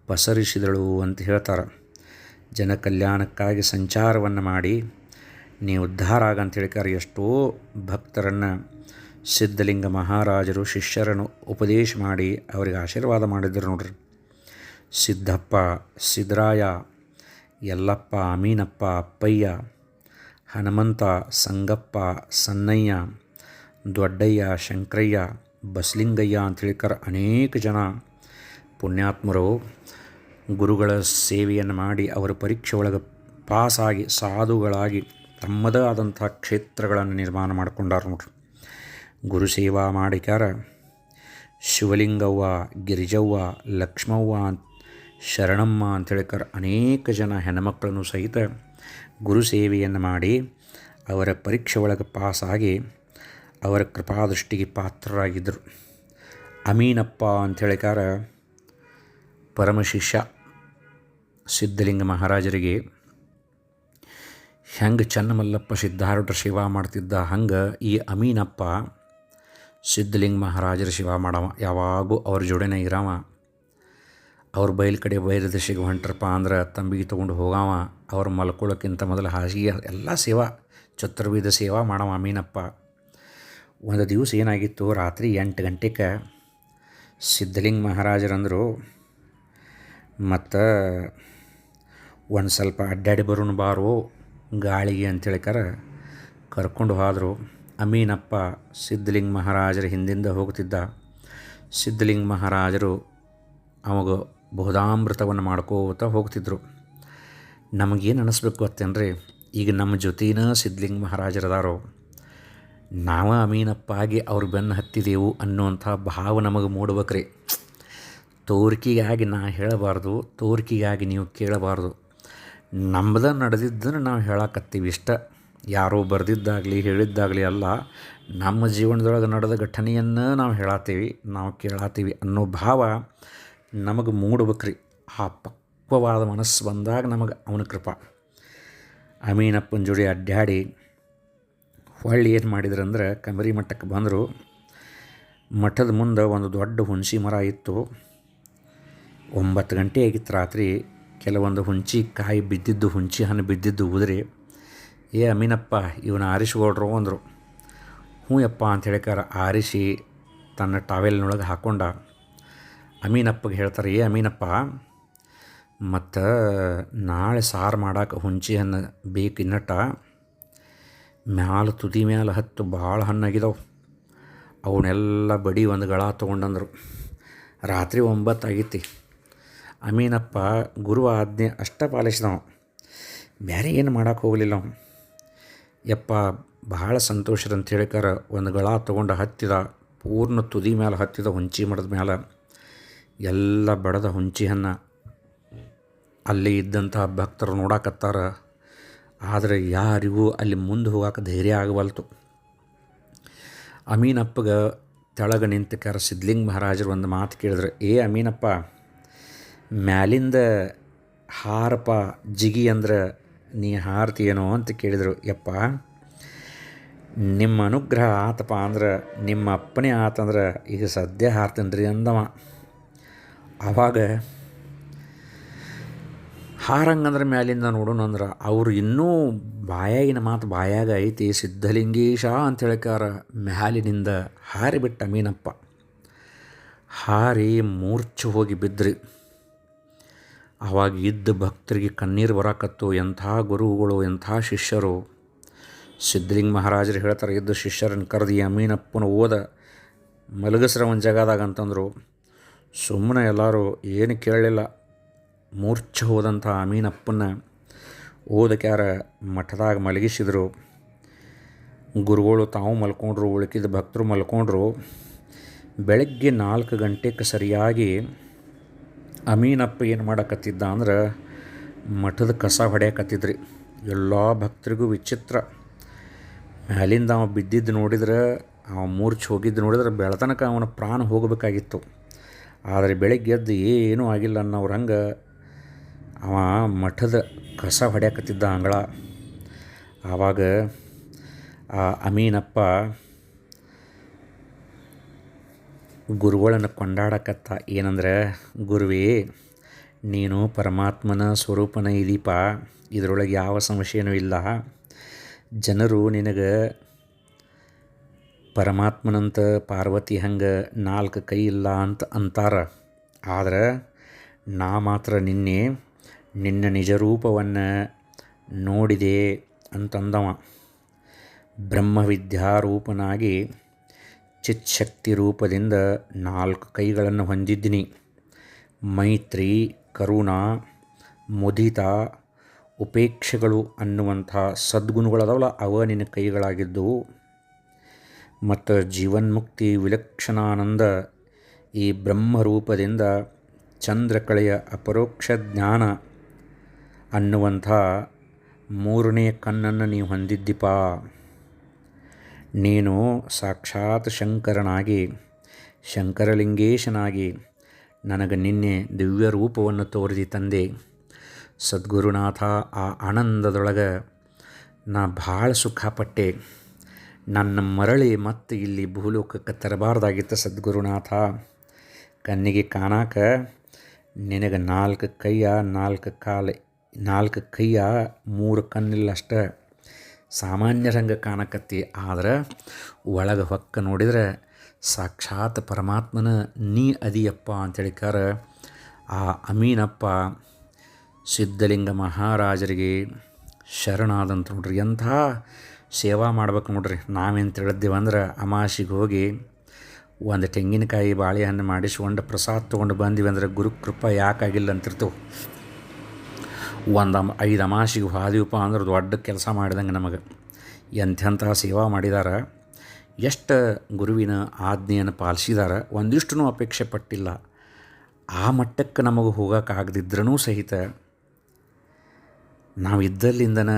ಪಸರಿಸಿದಳು ಅಂತ ಹೇಳ್ತಾರೆ. ಜನ ಕಲ್ಯಾಣಕ್ಕಾಗಿ ಸಂಚಾರವನ್ನು ಮಾಡಿ ನೀವು ಉದ್ಧಾರ ಆಗಂತ ಹೇಳ್ತಾರೆ ಎಷ್ಟೋ ಭಕ್ತರನ್ನು ಸಿದ್ಧಲಿಂಗ ಮಹಾರಾಜರು ಶಿಷ್ಯರನ್ನು ಉಪದೇಶ ಮಾಡಿ ಅವರಿಗೆ ಆಶೀರ್ವಾದ ಮಾಡಿದ್ರು ನೋಡ್ರಿ. ಸಿದ್ಧಪ್ಪ ಸಿದ್ದರಾಯ ಯಲ್ಲಪ್ಪ, ಅಮೀನಪ್ಪ, ಅಪ್ಪಯ್ಯ, ಹನುಮಂತ, ಸಂಗಪ್ಪ, ಸನ್ನಯ್ಯ, ದೊಡ್ಡಯ್ಯ, ಶಂಕರಯ್ಯ, ಬಸಲಿಂಗಯ್ಯ ಅಂತ ಹೇಳಿಕರ ಅನೇಕ ಜನ ಪುಣ್ಯಾತ್ಮರು ಗುರುಗಳ ಸೇವೆಯನ್ನು ಮಾಡಿ ಅವರ ಪರೀಕ್ಷೆ ಒಳಗೆ ಪಾಸಾಗಿ ಸಾಧುಗಳಾಗಿ ತಮ್ಮದೇ ಆದಂಥ ಕ್ಷೇತ್ರಗಳನ್ನು ನಿರ್ಮಾಣ ಮಾಡಿಕೊಂಡಾರ ನೋಡ್ರಿ. ಗುರು ಸೇವಾ ಮಾಡಿಕ್ಯಾರ. ಶಿವಲಿಂಗವ್ವ, ಗಿರಿಜವ್ವ, ಲಕ್ಷ್ಮವ್ವ, ಶರಣಮ್ಮ ಅಂತ ಅನೇಕ ಜನ ಹೆಣ್ಮಕ್ಳನ್ನು ಸಹಿತ ಗುರು ಸೇವೆಯನ್ನು ಮಾಡಿ ಅವರ ಪರೀಕ್ಷೆ ಒಳಗೆ ಪಾಸಾಗಿ ಅವರ ಕೃಪಾದೃಷ್ಟಿಗೆ ಪಾತ್ರರಾಗಿದ್ದರು. ಅಮೀನಪ್ಪ ಅಂತ ಹೇಳಿಕಾರ ಪರಮಶಿಷ್ಯ ಸಿದ್ಧಲಿಂಗ ಮಹಾರಾಜರಿಗೆ ಹೆಂಗೆ ಚನ್ನಮಲ್ಲಪ್ಪ ಸಿದ್ಧಾರೂಢ ಸೇವಾ ಮಾಡ್ತಿದ್ದ ಹಂಗೆ ಈ ಅಮೀನಪ್ಪ ಸಿದ್ಧಲಿಂಗ ಮಹಾರಾಜರ ಶಿವ ಮಾಡವ, ಯಾವಾಗೂ ಅವ್ರ ಜೋಡಿನೇ ಇರವ. ಅವ್ರ ಬಯಲು ಕಡೆ ಬಯಲು ದಶೆಗೆ ಹೊಂಟ್ರಪ್ಪ ಅಂದ್ರೆ ತಂಬಿಗೆ ತೊಗೊಂಡು ಹೋಗಾವ. ಅವ್ರು ಮಲ್ಕೊಳ್ಳೋಕ್ಕಿಂತ ಮೊದಲು ಹಾಸಿಗೆ, ಎಲ್ಲ ಸೇವಾ ಚತುರ್ವಿಧ ಸೇವಾ ಮಾಡವ ಮೀನಪ್ಪ. ಒಂದು ದಿವಸ ಏನಾಗಿತ್ತು, ರಾತ್ರಿ ಎಂಟು ಗಂಟೆಗೆ ಸಿದ್ಧಲಿಂಗ ಮಹಾರಾಜರಂದರು, ಮತ್ತು ಒಂದು ಸ್ವಲ್ಪ ಅಡ್ಡಾಡಿ ಬರೋಣ ಬಾರೋ, ಗಾಳಿಗೆ ಅಂತೇಳಿಕರ ಕರ್ಕೊಂಡು ಹೋದರು. ಅಮೀನಪ್ಪ ಸಿದ್ಧಲಿಂಗ ಮಹಾರಾಜರ ಹಿಂದಿಂದ ಹೋಗ್ತಿದ್ದ ಸಿದ್ಧಲಿಂಗ ಮಹಾರಾಜರು ಅವಾಗ ಬಹುದಾಮೃತವನ್ನು ಮಾಡ್ಕೋತ ಹೋಗ್ತಿದ್ರು ನಮಗೇನು ಅನ್ನಿಸ್ಬೇಕು ಅತ್ತೇನ್ರಿ ಈಗ ನಮ್ಮ ಜೊತೆನ ಸಿದ್ಧಲಿಂಗ ಮಹಾರಾಜರದಾರೋ, ನಾವು ಅಮೀನಪ್ಪ ಆಗಿ ಅವ್ರ ಬೆನ್ನು ಹತ್ತಿದೆವು ಅನ್ನುವಂಥ ಭಾವ ನಮಗೆ ಮೂಡ್ಬೇಕ್ರಿ. ತೋರಿಕೆಗಾಗಿ ನಾ ಹೇಳಬಾರ್ದು, ತೋರಿಕೆಗಾಗಿ ನೀವು ಕೇಳಬಾರ್ದು. ನಮ್ಮದ ನಡೆದಿದ್ದನ್ನು ನಾವು ಹೇಳಕತ್ತೀವಿ ಇಷ್ಟ. ಯಾರೋ ಬರೆದಿದ್ದಾಗಲಿ, ಹೇಳಿದ್ದಾಗಲಿ ಅಲ್ಲ, ನಮ್ಮ ಜೀವನದೊಳಗೆ ನಡೆದ ಘಟನೆಯನ್ನು ನಾವು ಹೇಳತ್ತೀವಿ ನಾವು ಕೇಳತ್ತೀವಿ ಅನ್ನೋ ಭಾವ ನಮಗೆ ಮೂಡ್ಬೇಕ್ರಿ. ಆ ಪಕ್ವವಾದ ಮನಸ್ಸು ಬಂದಾಗ ನಮಗೆ ಅವನ ಕೃಪಾ. ಅಮೀನಪ್ಪನ ಜೋಡಿ ಅಡ್ಡಾಡಿ ಹೊಳ್ಳಿ ಏನು ಮಾಡಿದ್ರಂದ್ರೆ ಕಮರಿ ಮಠಕ್ಕೆ ಬಂದರು. ಮಠದ ಮುಂದೆ ಒಂದು ದೊಡ್ಡ ಹುಣಸಿ ಮರ ಇತ್ತು. ಒಂಬತ್ತು ಗಂಟೆ ಆಗಿತ್ತು ರಾತ್ರಿ. ಕೆಲವೊಂದು ಹುಂಚಿ ಕಾಯಿ ಬಿದ್ದಿದ್ದು ಹುಂಚಿ ಹಣ್ಣು ಬಿದ್ದಿದ್ದು ಉದುರಿ. ಏ ಅಮೀನಪ್ಪ, ಇವನ ಆರಿಸ್ಕೊಡ್ರು ಅಂದರು. ಹ್ಞೂ ಯಪ್ಪ ಅಂತ ಹೇಳಿಕಾರ ಆರಿಸಿ ತನ್ನ ಟಾವೆಲ್ನೊಳಗೆ ಹಾಕ್ಕೊಂಡ ಅಮೀನಪ್ಪಗೆ ಹೇಳ್ತಾರೆ, ಏ ಅಮೀನಪ್ಪ, ಮತ್ತು ನಾಳೆ ಸಾರು ಮಾಡಕ್ಕೆ ಹುಂಚಿ ಹಣ್ಣು ಬೇಕು ಇನ್ನಟ್ಟ. ಮ್ಯಾಲ ತುದಿ ಮ್ಯಾಲ ಹತ್ತು ಭಾಳ ಹಣ್ಣಾಗಿದಾವೆ. ಅವನ್ನೆಲ್ಲ ಬಡಿ ಒಂದು ಗಳ ತೊಗೊಂಡಂದರು. ರಾತ್ರಿ ಒಂಬತ್ತಾಗಿತ್ತು ಅಮೀನಪ್ಪ ಗುರು ಆಜ್ಞೆ ಅಷ್ಟ ಪಾಲಿಸಿದವ ಬೇರೆ ಏನು ಮಾಡೋಕ್ಕೆ ಹೋಗಲಿಲ್ಲ ಅವ ಯಪ್ಪ ಭಾಳ ಸಂತೋಷದಂತ ಹೇಳಿಕಾರ ಒಂದು ಗಳ ತೊಗೊಂಡು ಹತ್ತಿದ, ಪೂರ್ಣ ತುದಿ ಮೇಲೆ ಹತ್ತಿದ ಹುಂಚಿ ಮರದ ಮೇಲೆ ಎಲ್ಲ ಬಡದ ಹುಂಚಿ ಹನ್ನ ಅಲ್ಲಿ ಇದ್ದಂತಹ ಭಕ್ತರು ನೋಡಕತ್ತಾರ. ಆದರೆ ಯಾರಿಗೂ ಅಲ್ಲಿ ಮುಂದೆ ಹೋಗಕ್ಕೆ ಧೈರ್ಯ ಆಗವಲ್ತು. ಅಮೀನಪ್ಪಗೆ ತೆಳಗೆ ನಿಂತ ಕರ ಸಿದ್ಲಿಂಗ ಮಹಾರಾಜರು ಒಂದು ಮಾತು ಕೇಳಿದ್ರು, ಏ ಅಮೀನಪ್ಪ, ಮ್ಯಾಲಿಂದ ಹಾರಪ್ಪ, ಜಿಗಿ ಅಂದ್ರೆ ನೀ ಹಾರ್ತೀಯೇನೋ ಅಂತ ಕೇಳಿದರು, ಯಪ್ಪ, ನಿಮ್ಮ ಅನುಗ್ರಹ ಆತಪ್ಪ ಅಂದ್ರೆ, ನಿಮ್ಮ ಅಪ್ಪನೇ ಆತಂದ್ರೆ ಈಗ ಸದ್ಯ ಹಾರ್ತೀನಿ ರೀ ಅಂದವ. ಆವಾಗ ಹಾರಂಗಂದ್ರೆ ಮ್ಯಾಲಿಂದ ನೋಡೋಣ ಅಂದ್ರೆ, ಅವರು ಇನ್ನೂ ಬಾಯಾಗಿನ ಮಾತು ಬಾಯಾಗ ಐತಿ, ಸಿದ್ಧಲಿಂಗೇಶ ಅಂತ ಹೇಳ್ಕಾರ ಮ್ಯಾಲಿನಿಂದ ಹಾರಿಬಿಟ್ಟ ಮೀನಪ್ಪ. ಹಾರಿ ಮೂರ್ಛೆ ಹೋಗಿ ಬಿದ್ರಿ. ಆವಾಗ ಇದ್ದ ಭಕ್ತರಿಗೆ ಕಣ್ಣೀರು ಬರಾಕತ್ತು. ಎಂಥ ಗುರುಗಳು, ಎಂಥ ಶಿಷ್ಯರು. ಸಿದ್ಧಲಿಂಗ ಮಹಾರಾಜರು ಹೇಳ್ತಾರೆ, ಇದ್ದ ಶಿಷ್ಯರನ್ನು ಕರೆದು ಅಮೀನಪ್ಪನ ಓದ. ಮಲಗಸ್ರ ಒಂದು ಜಾಗದಾಗ ಅಂತಂದರು ಸುಮ್ಮನೆ ಎಲ್ಲರೂ ಏನು ಕೇಳಲಿಲ್ಲ. ಮೂರ್ಛೆ ಹೋದಂಥ ಅಮೀನಪ್ಪನ ಓದಕ್ಯಾರ ಮಠದಾಗ ಮಲಗಿಸಿದರು. ಗುರುಗಳು ತಾವು ಮಲ್ಕೊಂಡ್ರು, ಉಳ್ಕಿದ ಭಕ್ತರು ಮಲ್ಕೊಂಡ್ರು. ಬೆಳಗ್ಗೆ ನಾಲ್ಕು ಗಂಟೆಗೆ ಸರಿಯಾಗಿ ಅಮೀನಪ್ಪ ಏನು ಮಾಡಕತ್ತಿದ್ದ ಅಂದ್ರೆ ಮಠದ ಕಸ ಹೊಡೆಯಕತ್ತಿದ್ರಿ. ಎಲ್ಲ ಭಕ್ತರಿಗೂ ವಿಚಿತ್ರ. ಮ್ಯಾಲಿಂದ ಅವ ಬಿದ್ದಿದ್ದು ನೋಡಿದ್ರೆ, ಅವ ಮೂರ್ಛೆ ಹೋಗಿದ್ದು ನೋಡಿದ್ರೆ ಬೆಳತನಕ ಅವನ ಪ್ರಾಣ ಹೋಗಬೇಕಾಗಿತ್ತು. ಆದರೆ ಬೆಳಗ್ಗೆ ಎದ್ದು ಏನೂ ಆಗಿಲ್ಲ ಅನ್ನೋರು ಹಂಗೆ ಅವ ಮಠದ ಕಸ ಹೊಡೆಯಕತ್ತಿದ್ದ ಅಂಗಳ. ಆವಾಗ ಆ ಅಮೀನಪ್ಪ ಗುರುಗಳನ್ನು ಕೊಂಡಾಡಕತ್ತ. ಏನಂದ್ರೆ, ಗುರುವೇ, ನೀನು ಪರಮಾತ್ಮನ ಸ್ವರೂಪನ ಇದೀಪ. ಇದರೊಳಗೆ ಯಾವ ಸಮಸ್ಯೆನೂ ಇಲ್ಲ. ಜನರು ನಿನಗೆ ಪರಮಾತ್ಮನಂತ ಪಾರ್ವತಿ ಹಂಗೆ ನಾಲ್ಕು ಕೈ ಇಲ್ಲ ಅಂತ ಅಂತಾರ. ಆದರೆ, ನಾ ಮಾತ್ರ ನಿನ್ನೆ ನಿನ್ನ ನಿಜರೂಪವನ್ನು ನೋಡಿದೆ ಅಂತಂದವ. ಬ್ರಹ್ಮವಿದ್ಯಾರೂಪನಾಗಿ ಚಿತ್ಶಕ್ತಿ ರೂಪದಿಂದ ನಾಲ್ಕು ಕೈಗಳನ್ನು ಹೊಂದಿದ್ದೀನಿ. ಮೈತ್ರಿ, ಕರುಣಾ, ಮುದಿತ, ಉಪೇಕ್ಷೆಗಳು ಅನ್ನುವಂಥ ಸದ್ಗುಣಗಳದವಲ್ಲ ಅವ ನಿನ್ನ ಕೈಗಳಾಗಿದ್ದವು ಮತ್ತು ಜೀವನ್ಮುಕ್ತಿ ವಿಲಕ್ಷಣಾನಂದ ಈ ಬ್ರಹ್ಮರೂಪದಿಂದ ಚಂದ್ರಕಳೆಯ ಅಪರೋಕ್ಷ ಜ್ಞಾನ ಅನ್ನುವಂಥ ಮೂರನೇ ಕಣ್ಣನ್ನು ನೀವು ಹೊಂದಿದ್ದೀಪ. ನೀನು ಸಾಕ್ಷಾತ್ ಶಂಕರನಾಗಿ, ಶಂಕರಲಿಂಗೇಶನಾಗಿ ನನಗೆ ನಿನ್ನೆ ದಿವ್ಯ ರೂಪವನ್ನು ತೋರಿದಿ ತಂದೆ. ಸದ್ಗುರುನಾಥ, ಆ ಆನಂದದೊಳಗೆ ನಾ ಭಾಳ ಸುಖಪಟ್ಟೆ. ನನ್ನ ಮರಳಿ ಮತ್ತೆ ಇಲ್ಲಿ ಭೂಲೋಕಕ್ಕೆ ತರಬಾರ್ದಾಗಿತ್ತು ಸದ್ಗುರುನಾಥ. ಕಣ್ಣಿಗೆ ಕಾಣಾಕ ನಿನಗೆ ನಾಲ್ಕು ಕೈಯ, ನಾಲ್ಕು ಕಾಲು, ನಾಲ್ಕು ಕೈಯ, ಮೂರು ಕಣ್ಣಿಲ್ಲ ಅಷ್ಟೇ ಸಾಮಾನ್ಯರಂಗೆ ಕಾಣಕತ್ತಿ, ಆದ್ರೆ ಒಳಗೆ ಹೊಕ್ಕ ನೋಡಿದ್ರೆ ಸಾಕ್ಷಾತ್ ಪರಮಾತ್ಮನ ನೀ ಅದಿಯಪ್ಪ ಅಂತೇಳಿಕಾರ ಆ ಅಮೀನಪ್ಪ ಸಿದ್ಧಲಿಂಗ ಮಹಾರಾಜರಿಗೆ ಶರಣಾದಂತ ನೋಡ್ರಿ, ಎಂಥ ಸೇವಾ ಮಾಡ್ಬೇಕು ನೋಡ್ರಿ. ನಾವೇನು ತಿಳಿದ್ದೇವಂದ್ರೆ ಅಮಾಸಿಗೆ ಹೋಗಿ ಒಂದು ತೆಂಗಿನಕಾಯಿ ಬಾಳೆಹಣ್ಣು ಮಾಡಿಸ್ಕೊಂಡು ಪ್ರಸಾದ ತೊಗೊಂಡು ಬಂದಿವಿ ಅಂದ್ರೆ ಗುರು ಕೃಪಾ ಯಾಕಾಗಿಲ್ಲ ಅಂತಿರ್ತೇವೆ. ಒಂದು ಐದು ಅಮಾಸಿಗೆ ಹಾದಿವಪ್ಪ ಅಂದ್ರೆ ದೊಡ್ಡ ಕೆಲಸ ಮಾಡಿದಂಗೆ ನಮಗೆ. ಎಂಥೆಂಥ ಸೇವಾ ಮಾಡಿದಾರ. ಎಷ್ಟು ಗುರುವಿನ ಆಜ್ಞೆಯನ್ನು ಪಾಲಿಸಿದಾರ. ಒಂದಿಷ್ಟು ಅಪೇಕ್ಷೆ ಪಟ್ಟಿಲ್ಲ. ಆ ಮಟ್ಟಕ್ಕೆ ನಮಗೆ ಹೋಗೋಕ್ಕಾಗದಿದ್ರೂ ಸಹಿತ ನಾವು ಇದ್ದಲ್ಲಿಂದನ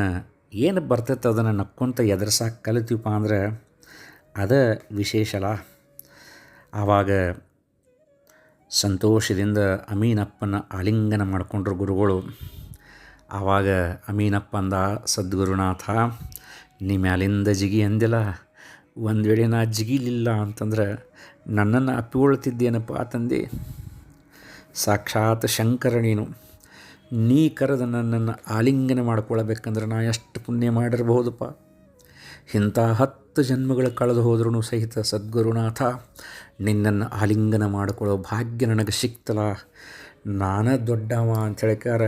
ಏನು ಬರ್ತೈತೆ ಅದನ್ನು ನಕ್ಕೊಂತ ಎದುರ್ಸಾಕ ಕಲಿತೀವಪ್ಪ ಅಂದ್ರೆ ಅದ ವಿಶೇಷಲ ಆವಾಗ ಸಂತೋಷದಿಂದ ಅಮೀನಪ್ಪನ ಆಲಿಂಗನ ಮಾಡಿಕೊಂಡ್ರು ಗುರುಗಳು. ಆವಾಗ ಅಮೀನಪ್ಪ ಅಂದ, ಸದ್ಗುರುನಾಥ, ನೀ ಮ್ಯಾಲಿಂದ ಜಿಗಿ ಅಂದಿಲ್ಲ ಒಂದು ವೇಳೆ ನಾ ಜಿಗಿಲಿಲ್ಲ ಅಂತಂದ್ರೆ ನನ್ನನ್ನು ಅಪ್ಪಿಕೊಳ್ತಿದ್ದೇನಪ್ಪ ತಂದೆ? ಸಾಕ್ಷಾತ್ ಶಂಕರ ನೀನು. ನೀ ಕರೆದ ನನ್ನನ್ನು ಆಲಿಂಗನ ಮಾಡ್ಕೊಳ್ಬೇಕಂದ್ರೆ ನಾ ಎಷ್ಟು ಪುಣ್ಯ ಮಾಡಿರಬಹುದಪ್ಪ. ಇಂಥ ಹತ್ತು ಜನ್ಮಗಳು ಕಳೆದು ಹೋದ್ರೂ ಸಹಿತ ಸದ್ಗುರುನಾಥ, ನಿನ್ನನ್ನು ಆಲಿಂಗನ ಮಾಡಿಕೊಳ್ಳೋ ಭಾಗ್ಯ ನನಗೆ ಸಿಕ್ತಲ್ಲ. ನಾನೇ ದೊಡ್ಡವ ಅಂತ ಹೇಳಿಕಾರ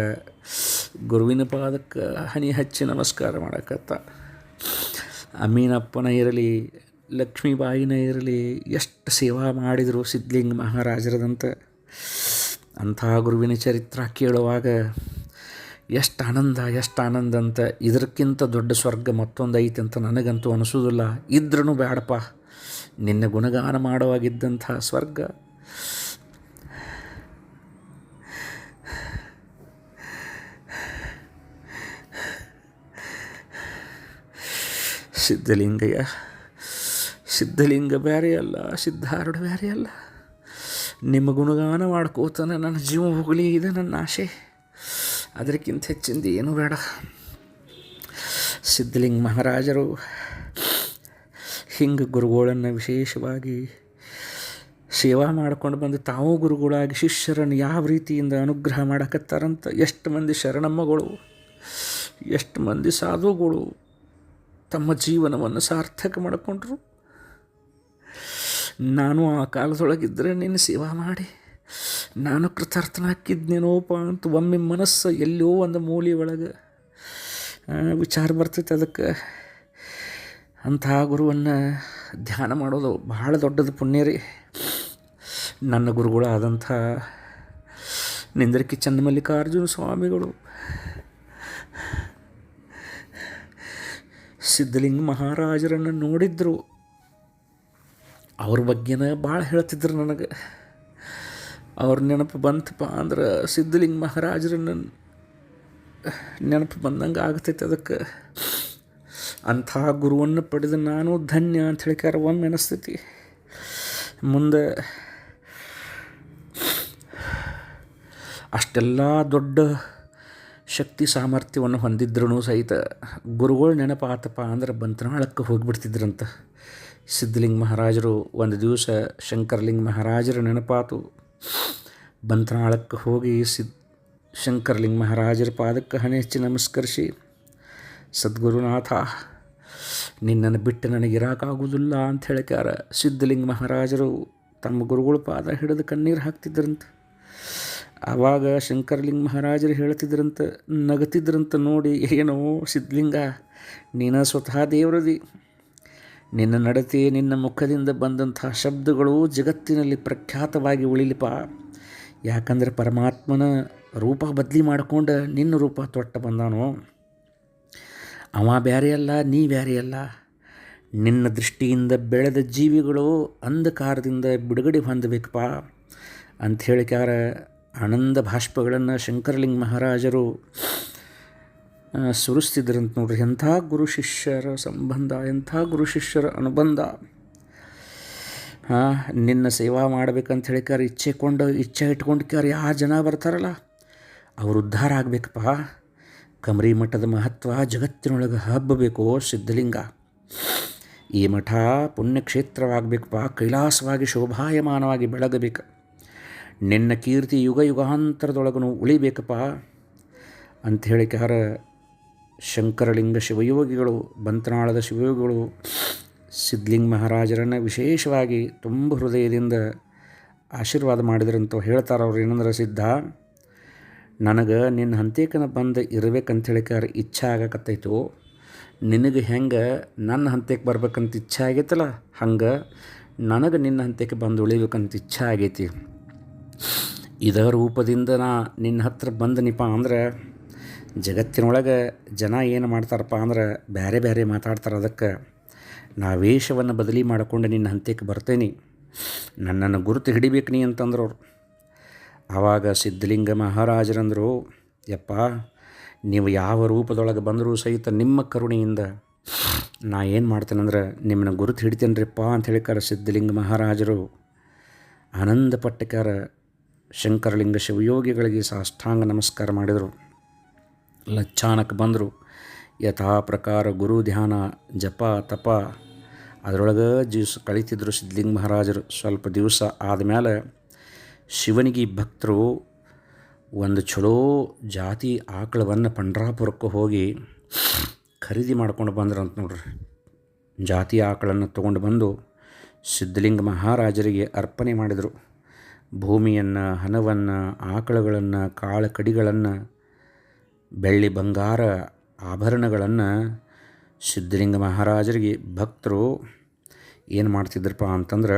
ಗುರುವಿನ ಪಾದಕ್ಕೆ ಹನಿ ಹಚ್ಚಿ ನಮಸ್ಕಾರ ಮಾಡಕತ್ತ. ಅಮೀನಪ್ಪನ ಇರಲಿ, ಲಕ್ಷ್ಮೀಬಾಯಿನ ಇರಲಿ, ಎಷ್ಟು ಸೇವಾ ಮಾಡಿದರು ಸಿದ್ಧಲಿಂಗ ಮಹಾರಾಜರದಂತ. ಅಂಥ ಗುರುವಿನ ಚರಿತ್ರ ಕೇಳುವಾಗ ಎಷ್ಟು ಆನಂದ ಎಷ್ಟು ಆನಂದ ಅಂತ. ಇದಕ್ಕಿಂತ ದೊಡ್ಡ ಸ್ವರ್ಗ ಮತ್ತೊಂದು ಐತೆ ಅಂತ ನನಗಂತೂ ಅನಿಸೋದಿಲ್ಲ ಇದ್ರೂ ಬೇಡಪ್ಪ ನಿನ್ನ ಗುಣಗಾನ ಮಾಡುವಾಗಿದ್ದಂಥ ಸ್ವರ್ಗ ಸಿದ್ಧಲಿಂಗಯ್ಯ ಸಿದ್ಧಲಿಂಗ ಬೇರೆ ಅಲ್ಲ ಸಿದ್ಧಾರೂಢ ಅಲ್ಲ ನಿಮ್ಮ ಗುಣಗಾನ ಮಾಡ್ಕೋತಾನೆ ನನ್ನ ಜೀವ ಹೋಗಲಿ ಇದೆ ನನ್ನ ಆಸೆ ಅದಕ್ಕಿಂತ ಹೆಚ್ಚಿಂದ ಏನೂ ಬೇಡ. ಸಿದ್ಧಲಿಂಗ ಮಹಾರಾಜರು ಹಿಂಗೆ ಗುರುಗಳನ್ನು ವಿಶೇಷವಾಗಿ ಸೇವಾ ಮಾಡ್ಕೊಂಡು ಬಂದು ತಾವು ಗುರುಗಳಾಗಿ ಶಿಷ್ಯರನ್ನು ಯಾವ ರೀತಿಯಿಂದ ಅನುಗ್ರಹ ಮಾಡಕತ್ತಾರಂತ ಎಷ್ಟು ಮಂದಿ ಶರಣಮ್ಮಗಳು, ಎಷ್ಟು ಮಂದಿ ಸಾಧುಗಳು ತಮ್ಮ ಜೀವನವನ್ನು ಸಾರ್ಥಕ ಮಾಡಿಕೊಂಡ್ರು. ನಾನು ಆ ಕಾಲದೊಳಗಿದ್ದರೆ ನಿನ್ನ ಸೇವಾ ಮಾಡಿ, ನಾನು ಕೃತಾರ್ಥನಾಕಿದ್ನೇನೋಪ ಅಂತ ಒಮ್ಮೆ ಮನಸ್ಸು ಎಲ್ಲೋ ಒಂದು ಮೂಲೆ ಒಳಗೆ ವಿಚಾರ ಬರ್ತೈತೆ ಅದಕ್ಕೆ. ಅಂತಹ ಗುರುವನ್ನು ಧ್ಯಾನ ಮಾಡೋದು ಬಹಳ ದೊಡ್ಡದು ಪುಣ್ಯ ರೀ. ನನ್ನ ಗುರುಗಳಾದಂಥ ನಿಂದ್ರಕಿ ಚನ್ನಮಲ್ಲಿಕಾರ್ಜುನ ಸ್ವಾಮಿಗಳು ಸಿದ್ಧಲಿಂಗ ಮಹಾರಾಜರನ್ನು ನೋಡಿದ್ರು. ಅವ್ರ ಬಗ್ಗೆನೇ ಭಾಳ ಹೇಳ್ತಿದ್ರು ನನಗೆ. ಅವ್ರ ನೆನಪು ಬಂತಪ್ಪ ಅಂದ್ರೆ ಸಿದ್ಧಲಿಂಗ ಮಹಾರಾಜರನ್ನು ನೆನಪು ಬಂದಂಗೆ ಆಗ್ತೈತೆ ಅದಕ್ಕೆ. ಅಂಥ ಗುರುವನ್ನು ಪಡೆದು ನಾನು ಧನ್ಯ ಅಂತ ಹೇಳಿಕಾರ ಒಮ್ಮೆ ಅನಿಸ್ತೈತಿ. ಮುಂದೆ ಅಷ್ಟೆಲ್ಲ ದೊಡ್ಡ ಶಕ್ತಿ ಸಾಮರ್ಥ್ಯವನ್ನು ಹೊಂದಿದ್ರೂ ಸಹಿತ ಗುರುಗಳು ನೆನಪಾತಪ್ಪ ಅಂದ್ರೆ ಬಂತನಾಳಕ್ಕೆ ಹೋಗಿಬಿಡ್ತಿದ್ರಂತ. ಸಿದ್ಧಲಿಂಗ ಮಹಾರಾಜರು ಒಂದು ದಿವಸ ಶಂಕರಲಿಂಗ ಮಹಾರಾಜರ ನೆನಪಾತು. ಬಂತನಾಳಕ್ಕೆ ಹೋಗಿ ಸಿದ್ ಶಂಕರಲಿಂಗ ಮಹಾರಾಜರ ಪಾದಕ್ಕೆ ಹಣೆ ಹೆಚ್ಚಿ ನಮಸ್ಕರಿಸಿ, ಸದ್ಗುರುನಾಥ, ನಿನ್ನನ್ನು ಬಿಟ್ಟು ನನಗೆ ಇರೋಕ್ಕಾಗೋದಿಲ್ಲ ಅಂತ ಹೇಳಿಕಾರ ಸಿದ್ಧಲಿಂಗ ಮಹಾರಾಜರು ತಮ್ಮ ಗುರುಗಳ ಪಾದ ಹಿಡಿದು ಕಣ್ಣೀರು ಹಾಕ್ತಿದ್ರಂತೆ. ಆವಾಗ ಶಂಕರಲಿಂಗ ಮಹಾರಾಜರು ಹೇಳ್ತಿದ್ರಂತ, ನಗತಿದ್ರಂತ ನೋಡಿ, ಏನೋ ಸಿದ್ಧಲಿಂಗ, ನೀನು ಸ್ವತಃ ದೇವರದಿ. ನಿನ್ನ ನಡತೆ, ನಿನ್ನ ಮುಖದಿಂದ ಬಂದಂತಹ ಶಬ್ದಗಳು ಜಗತ್ತಿನಲ್ಲಿ ಪ್ರಖ್ಯಾತವಾಗಿ ಉಳಿಲಿಪ ಯಾಕಂದರೆ ಪರಮಾತ್ಮನ ರೂಪ ಬದಲಿ ಮಾಡಿಕೊಂಡು ನಿನ್ನ ರೂಪ ತೊಟ್ಟ ಬಂದಾನೋ. ಅವ ಬ್ಯಾರೆಯಲ್ಲ ನೀ ಬ್ಯಾರೆಯಲ್ಲ ನಿನ್ನ ದೃಷ್ಟಿಯಿಂದ ಬೆಳೆದ ಜೀವಿಗಳು ಅಂಧಕಾರದಿಂದ ಬಿಡುಗಡೆ ಹೊಂದಬೇಕಪ್ಪ. ಅಂತ ಹೇಳಿಕಾರ ಆನಂದ ಭಾಷ್ಪಗಳನ್ನು ಶಂಕರಲಿಂಗ ಮಹಾರಾಜರು ಸುರಿಸ್ತಿದ್ರಂತ ನೋಡ್ರಿ. ಎಂಥ ಗುರು ಶಿಷ್ಯರ ಸಂಬಂಧ, ಎಂಥ ಗುರು ಶಿಷ್ಯರ ಅನುಬಂಧ. ಹಾಂ ನಿನ್ನ ಸೇವಾ ಮಾಡ್ಬೇಕಂತ ಹೇಳಿಕಾರ ಇಚ್ಛೆ ಕೊಂಡು, ಇಚ್ಛೆ ಇಟ್ಕೊಂಡಿಕ್ಯಾರ ಯಾರು ಜನ ಬರ್ತಾರಲ್ಲ, ಅವ್ರು ಉದ್ಧಾರ ಆಗಬೇಕಪ್ಪ. ಕಮರಿ ಮಠದ ಮಹತ್ವ, ಜಗತ್ತಿನೊಳಗೆ ಹಬ್ಬಬೇಕು ಸಿದ್ಧಲಿಂಗ. ಈ ಮಠ ಪುಣ್ಯಕ್ಷೇತ್ರವಾಗಬೇಕಪ್ಪ, ಕೈಲಾಸವಾಗಿ ಶೋಭಾಯಮಾನವಾಗಿ ಬೆಳಗಬೇಕು. ನಿನ್ನ ಕೀರ್ತಿ ಯುಗ ಯುಗಾಂತರದೊಳಗನು ಉಳಿಬೇಕಪ್ಪ ಅಂತ ಹೇಳಿಕಾರ ಶಂಕರಲಿಂಗ ಶಿವಯೋಗಿಗಳು, ಬಂತನಾಳದ ಶಿವಯೋಗಿಗಳು, ಸಿದ್ಧಲಿಂಗ ಮಹಾರಾಜರನ್ನು ವಿಶೇಷವಾಗಿ ತುಂಬ ಹೃದಯದಿಂದ ಆಶೀರ್ವಾದ ಮಾಡಿದ್ರಂತ ಹೇಳ್ತಾರೆ ಅವ್ರು. ಏನಂದ್ರೆ, ಸಿದ್ಧ, ನನಗೆ ನಿನ್ನ ಹಂತೇಕನ ಬಂದು ಇರ್ಬೇಕಂತ ಹೇಳಿಕಾರ ಇಚ್ಛೆ ಆಗಕತ್ತೈತು, ನಿನಗೆ ಹೆಂಗೆ ನನ್ನ ಹಂತಕ್ಕೆ ಬರ್ಬೇಕಂತ ಇಚ್ಛೆ ಆಗೈತಲ್ಲ, ಹಂಗೆ ನನಗೆ ನಿನ್ನ ಹಂತಕ್ಕೆ ಬಂದು ಉಳಿಬೇಕಂತ ಇಚ್ಛೆ ಆಗೈತಿ. ಇದ ರೂಪದಿಂದ ನಾ ನಿನ್ನ ಹತ್ರ ಬಂದನಿಪ್ಪ ಅಂದ್ರೆ ಜಗತ್ತಿನೊಳಗೆ ಜನ ಏನು ಮಾಡ್ತಾರಪ್ಪ ಅಂದ್ರೆ ಬೇರೆ ಬೇರೆ ಮಾತಾಡ್ತಾರೆ ಅದಕ್ಕೆ. ನಾ ವೇಷವನ್ನು ಬದಲಿ ಮಾಡಿಕೊಂಡು ನಿನ್ನ ಹಂತಕ್ಕೆ ಬರ್ತೇನೆ. ನನ್ನನ್ನು ಗುರುತು ಹಿಡಿಬೇಕು ನೀ ಅಂತಂದ್ರು ಅವ್ರು. ಆವಾಗ ಸಿದ್ಧಲಿಂಗ ಮಹಾರಾಜರಂದರು, ಯಪ್ಪ, ನೀವು ಯಾವ ರೂಪದೊಳಗೆ ಬಂದರೂ ಸಹಿತ ನಿಮ್ಮ ಕರುಣೆಯಿಂದ ನಾ ಏನು ಮಾಡ್ತೇನೆಂದ್ರೆ ನಿಮ್ಮನ್ನು ಗುರುತು ಹಿಡಿತೇನ್ರಿಪ್ಪ ಅಂತ ಹೇಳಿಕಾರ ಸಿದ್ಧಲಿಂಗ ಮಹಾರಾಜರು. ಆನಂದ ಪಟ್ಟಕಾರ ಶಂಕರಲಿಂಗ ಶಿವಯೋಗಿಗಳಿಗೆ ಸಾಷ್ಟಾಂಗ ನಮಸ್ಕಾರ ಮಾಡಿದರು. ಲಚ್ಚಾನಕ್ಕೆ ಬಂದರು. ಯಥಾ ಪ್ರಕಾರ ಗುರು ಧ್ಯಾನ, ಜಪ, ತಪ. ಅದರೊಳಗೆ ದಿವಸ ಕಳೀತಿದ್ರು ಸಿದ್ಧಲಿಂಗ ಮಹಾರಾಜರು. ಸ್ವಲ್ಪ ದಿವಸ ಆದಮೇಲೆ ಶಿವನಿಗೆ ಭಕ್ತರು ಒಂದು ಚಲೋ ಜಾತಿ ಆಕಳವನ್ನು ಪಂಡ್ರಾಪುರಕ್ಕೆ ಹೋಗಿ ಖರೀದಿ ಮಾಡ್ಕೊಂಡು ಬಂದ್ರಂತ ನೋಡ್ರಿ. ಜಾತಿ ಆಕಳನ್ನು ತೊಗೊಂಡು ಬಂದು ಸಿದ್ಧಲಿಂಗ ಮಹಾರಾಜರಿಗೆ ಅರ್ಪಣೆ ಮಾಡಿದರು. ಭೂಮಿಯನ್ನು, ಹಣವನ್ನು, ಆಕಳುಗಳನ್ನು ಕಾಳು ಕಡಿಗಳನ್ನು ಬೆಳ್ಳಿ ಬಂಗಾರ ಆಭರಣಗಳನ್ನು ಸಿದ್ಧಲಿಂಗ ಮಹಾರಾಜರಿಗೆ ಭಕ್ತರು ಏನು ಮಾಡ್ತಿದ್ರಪ್ಪ ಅಂತಂದ್ರೆ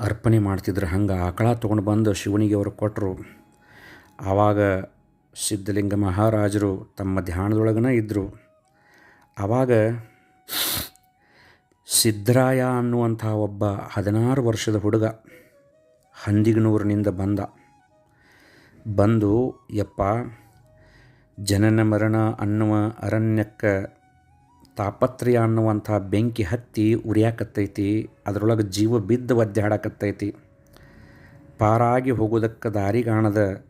ಅರ್ಪಣೆ ಮಾಡ್ತಿದ್ರು. ಹಂಗೆ ಆಕಳ ತೊಗೊಂಡು ಬಂದು ಶಿವನಿಗೆ ಅವರು ಕೊಟ್ಟರು ಆವಾಗ ಸಿದ್ಧಲಿಂಗ ಮಹಾರಾಜರು ತಮ್ಮ ಧ್ಯಾನದೊಳಗನೇ ಇದ್ದರು ಆವಾಗ ಸಿದ್ದರಾಯ ಅನ್ನುವಂಥ ಒಬ್ಬ ಹದಿನಾರು ವರ್ಷದ ಹುಡುಗ ಹಂದಿಗನೂರಿನಿಂದ ಬಂದ. ಬಂದು, ಯಪ್ಪ, ಜನನ ಮರಣ ಅನ್ನುವ ಅರಣ್ಯಕ್ಕೆ ತಾಪತ್ರಯ ಅನ್ನುವಂಥ ಬೆಂಕಿ ಹತ್ತಿ ಉರಿಯಾಕತ್ತೈತಿ, ಅದರೊಳಗೆ ಜೀವ ಬಿದ್ದು ಒದ್ದಾಡಕತ್ತೈತಿ ಪಾರಾಗಿ ಹೋಗೋದಕ್ಕೆ ದಾರಿ ಕಾಣದ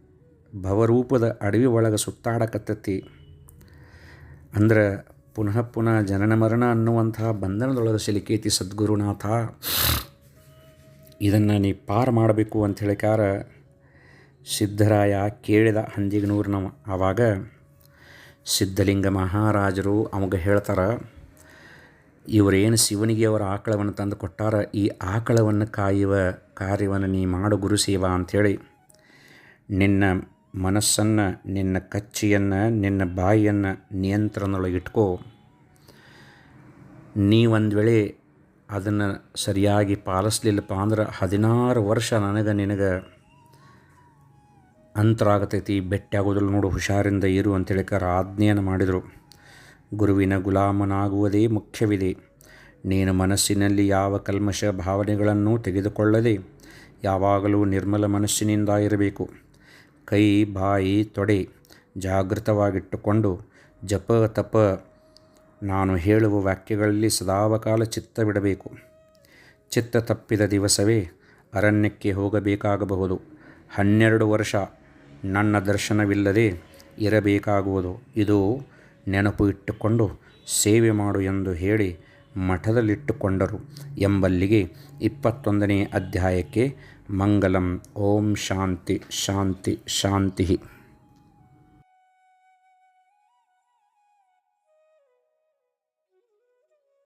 ಭವರೂಪದ ಅಡವಿ ಒಳಗೆ ಸುತ್ತಾಡಕತ್ತೈತಿ. ಅಂದ್ರೆ ಪುನಃ ಪುನಃ ಜನನ ಮರಣ ಅನ್ನುವಂತಹ ಬಂಧನದೊಳಗೆ ಸಿಲುಕೈತಿ ಸದ್ಗುರುನಾಥ. ಇದನ್ನು ನೀ ಪಾರು ಮಾಡಬೇಕು ಅಂತ ಹೇಳಿಕಾರ ಸಿದ್ಧರಾಯ ಕೇಳಿದ ಹಂದಿಗನೂರಿನವ ಆವಾಗ ಸಿದ್ಧಲಿಂಗ ಮಹಾರಾಜರು ಅವಾಗ ಹೇಳ್ತಾರೆ, ಇವರೇನು ಶಿವನಿಗೆ ಅವರ ಆಕಳವನ್ನು ತಂದು ಕೊಟ್ಟಾರ, ಈ ಆಕಳವನ್ನು ಕಾಯುವ ಕಾರ್ಯವನ್ನು ನೀ ಮಾಡು ಗುರು ಸೇವಾ ಅಂಥೇಳಿ ನಿನ್ನ ಮನಸ್ಸನ್ನು, ನಿನ್ನ ಕಚ್ಚಿಯನ್ನು, ನಿನ್ನ ಬಾಯಿಯನ್ನು ನಿಯಂತ್ರಣದೊಳಗೆ ಇಟ್ಕೋ ನೀವೊಂದು ವೇಳೆ ಅದನ್ನು ಸರಿಯಾಗಿ ಪಾಲಿಸ್ಲಿಲ್ಲಪ್ಪ ಅಂದ್ರೆ ಹದಿನಾರು ವರ್ಷ ನನಗೆ ನಿನಗೆ ಅಂತರ ಆಗತೈತಿ ಭೇಟಿ ಆಗೋದಿಲ್ಲ ನೋಡು, ಹುಷಾರಿಂದ ಇರು ಅಂತೇಳಿಕಾರ ಆಜ್ಞೆಯನ್ನು ಮಾಡಿದರು. ಗುರುವಿನ ಗುಲಾಮನಾಗುವುದೇ ಮುಖ್ಯವಿದೆ. ನೀನು ಮನಸ್ಸಿನಲ್ಲಿ ಯಾವ ಕಲ್ಮಶ ಭಾವನೆಗಳನ್ನು ತೆಗೆದುಕೊಳ್ಳದೆ, ಯಾವಾಗಲೂ ನಿರ್ಮಲ ಮನಸ್ಸಿನಿಂದ ಇರಬೇಕು. ಕೈ, ಬಾಯಿ, ತೊಡೆ ಜಾಗೃತವಾಗಿಟ್ಟುಕೊಂಡು ಜಪ ತಪ ನಾನು ಹೇಳುವ ವಾಕ್ಯಗಳಲ್ಲಿ ಸದಾವಕಾಲ ಚಿತ್ತ ಬಿಡಬೇಕು. ಚಿತ್ತ ತಪ್ಪಿದ ದಿವಸವೇ ಅರಣ್ಯಕ್ಕೆ ಹೋಗಬೇಕಾಗಬಹುದು. ಹನ್ನೆರಡು ವರ್ಷ ನನ್ನ ದರ್ಶನವಿಲ್ಲದೆ ಇರಬೇಕಾಗುವುದು. ಇದು ನೆನಪು ಇಟ್ಟುಕೊಂಡು ಸೇವೆ ಮಾಡು ಎಂದು ಹೇಳಿ ಮಠದಲ್ಲಿಟ್ಟುಕೊಂಡರು. ಎಂಬಲ್ಲಿಗೆ ಇಪ್ಪತ್ತೊಂದನೇ ಅಧ್ಯಾಯಕ್ಕೆ மங்களம். ஓம் சாந்தி. சாந்தி. சாந்தி